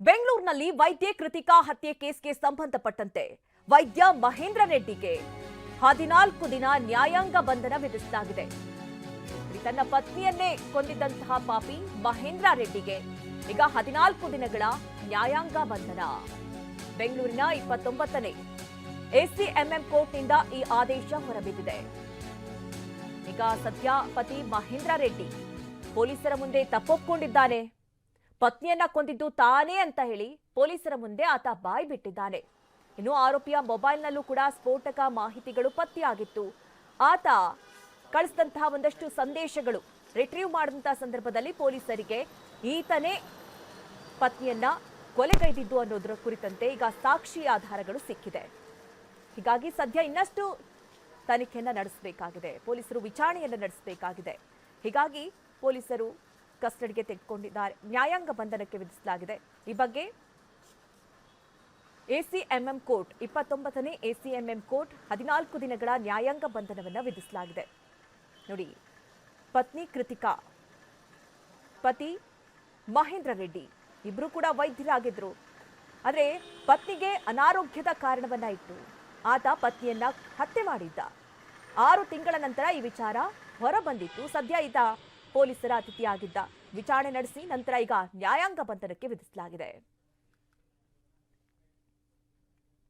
ಬೆಂಗಳೂರಿನಲ್ಲಿ ವೈದ್ಯ ಕೃತಿಕಾ ಹತ್ಯೆ ಕೇಸ್ಗೆ ಸಂಬಂಧಪಟ್ಟಂತೆ ವೈದ್ಯ ಮಹೇಂದ್ರ ರೆಡ್ಡಿಗೆ ಹದಿನಾಲ್ಕು ದಿನ ನ್ಯಾಯಾಂಗ ಬಂಧನ ವಿಧಿಸಲಾಗಿದೆ. ತನ್ನ ಪತ್ನಿಯನ್ನೇ ಕೊಂದಿದ್ದಂತಹ ಪಾಪಿ ಮಹೇಂದ್ರ ರೆಡ್ಡಿಗೆ ಈಗ ಹದಿನಾಲ್ಕು ದಿನಗಳ ನ್ಯಾಯಾಂಗ ಬಂಧನ. ಬೆಂಗಳೂರಿನ ಇಪ್ಪತ್ತೊಂಬತ್ತನೇ ಎಸಿಎಂಎಂ ಕೋರ್ಟ್ನಿಂದ ಈ ಆದೇಶ ಹೊರಬಿದ್ದಿದೆ. ಈಗ ಸದ್ಯ ಪತಿ ಮಹೇಂದ್ರ ರೆಡ್ಡಿ ಪೊಲೀಸರ ಮುಂದೆ ತಪ್ಪೊಪ್ಕೊಂಡಿದ್ದಾನೆ. ಪತ್ನಿಯನ್ನ ಕೊಂದಿದ್ದು ತಾನೇ ಅಂತ ಹೇಳಿ ಪೊಲೀಸರ ಮುಂದೆ ಆತ ಬಾಯಿ ಬಿಟ್ಟಿದ್ದಾನೆ. ಇನ್ನು ಆರೋಪಿಯ ಮೊಬೈಲ್ನಲ್ಲೂ ಕೂಡ ಸ್ಫೋಟಕ ಮಾಹಿತಿಗಳು ಪತ್ತೆಯಾಗಿತ್ತು. ಆತ ಕಳಿಸಿದಂತಹ ಒಂದಷ್ಟು ಸಂದೇಶಗಳು ರಿಟ್ರೀವ್ ಮಾಡಿದಂತಹ ಸಂದರ್ಭದಲ್ಲಿ ಪೊಲೀಸರಿಗೆ ಈತನೇ ಪತ್ನಿಯನ್ನ ಕೊಲೆಗೈದಿದ್ದು ಅನ್ನೋದರ ಕುರಿತಂತೆ ಈಗ ಸಾಕ್ಷಿ ಆಧಾರಗಳು ಸಿಕ್ಕಿದೆ. ಹೀಗಾಗಿ ಸದ್ಯ ಇನ್ನಷ್ಟು ತನಿಖೆಯನ್ನು ನಡೆಸಬೇಕಾಗಿದೆ. ಪೊಲೀಸರು ವಿಚಾರಣೆಯನ್ನು ನಡೆಸಬೇಕಾಗಿದೆ. ಹೀಗಾಗಿ ಪೊಲೀಸರು ಕಸ್ಟಡಿಗೆ ತೆಗೆದುಕೊಂಡಿದ್ದಾರೆ. ನ್ಯಾಯಾಂಗ ಬಂಧನಕ್ಕೆ ವಿಧಿಸಲಾಗಿದೆ. ಈ ಬಗ್ಗೆ ಎಸಿಎಂಎಂ ಕೋರ್ಟ್, ಇಪ್ಪತ್ತೊಂಬತ್ತನೇ ಎಸಿಎಂಎಂ ಕೋರ್ಟ್ ಹದಿನಾಲ್ಕು ದಿನಗಳ ನ್ಯಾಯಾಂಗ ಬಂಧನವನ್ನು ವಿಧಿಸಲಾಗಿದೆ. ನೋಡಿ, ಪತ್ನಿ ಕೃತಿಕಾ, ಪತಿ ಮಹೇಂದ್ರ ರೆಡ್ಡಿ ಇಬ್ರು ಕೂಡ ವೈದ್ಯರಾಗಿದ್ದರು ಆದರೆ ಪತ್ನಿಗೆ ಅನಾರೋಗ್ಯದ ಕಾರಣವನ್ನ ಇಟ್ಟು ಆತ ಪತ್ನಿಯನ್ನ ಹತ್ಯೆ ಮಾಡಿದ್ದ. ಆರು ತಿಂಗಳ ನಂತರ ಈ ವಿಚಾರ ಹೊರಬಂದಿತ್ತು. ಸದ್ಯ ಈತ ಪೊಲೀಸರ ಅತಿಥಿಯಾಗಿದ್ದ ವಿಚಾರಣೆ ನಡೆಸಿ ನಂತರ ಈಗ ನ್ಯಾಯಾಂಗ ಬಂಧನಕ್ಕೆ ವಿಧಿಸಲಾಗಿದೆ.